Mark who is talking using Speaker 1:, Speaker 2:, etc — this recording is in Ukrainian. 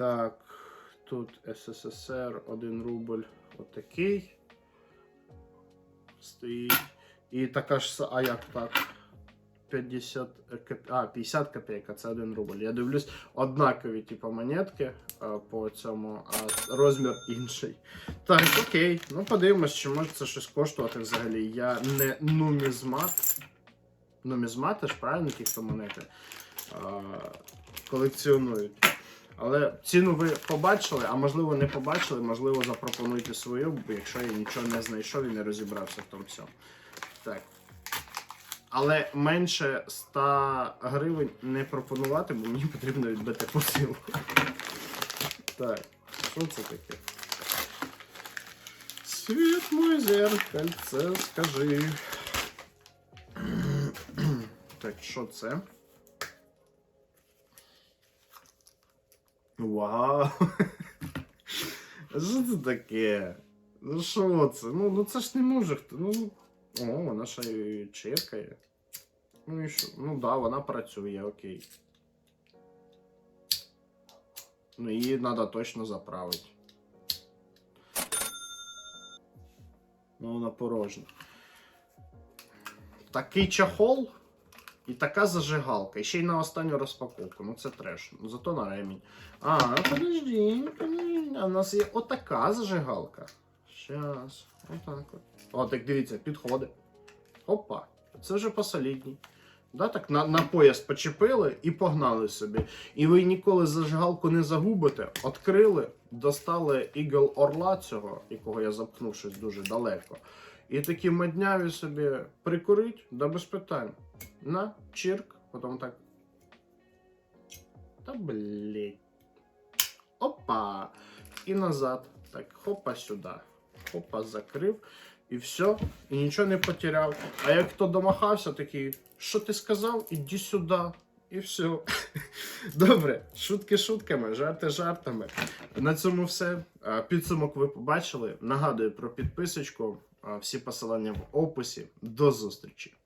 Speaker 1: Так, тут СССР, 1 рубль, отакий. Стоїть. І така ж, а як так? 50, коп... а, 50 копійок, а це 1 рубль. Я дивлюсь, однакові, типу, монетки а, по цьому, а розмір інший. Так, окей. Ну подивимось, чи може це щось коштувати взагалі. Я не нумізмат. Нумізмати ж, правильно, ті, хто монети а, колекціонують. Але ціну ви побачили, а можливо не побачили, можливо, запропонуйте свою, якщо я нічого не знайшов і не розібрався в тому всьому. Так. Але менше 100 гривень не пропонувати, бо мені потрібно відбити посилку. Так, що це таке? Світ мой зеркальце, скажи. Так, що це? Вау! Що це таке? Ну що це? Ну, ну це ж не може хто. Ну. О, вона ще чекає. Ну і що? Ну да, вона працює, окей. Ну її треба точно заправити. Ну, вона порожня. Такий чахол і така зажигалка. І ще й на останню розпаковку. Ну це треш. Ну зато на ремінь. А, подожди, подожди. А в нас є отака зажигалка. Щас. Отак от. О, так дивіться, підходить. Опа. Це вже посолідній. Да, так на, на пояс почепили і погнали собі. І ви ніколи зажигалку не загубите. Открили, достали ігл орла цього, якого я запхнув щось дуже далеко. І такі мадняві собі прикурить, да без питань. На, чирк, потім так. Та блять. Опа! І назад. Так, хопа сюди. Хопа, закрив. І все, і нічого не потеряв. А як хто домахався, такий, що ти сказав? Іди сюди. І все. Добре, шутки шутками, жарти жартами. На цьому все. Підсумок ви побачили. Нагадую про підписочку. Всі посилання в описі. До зустрічі!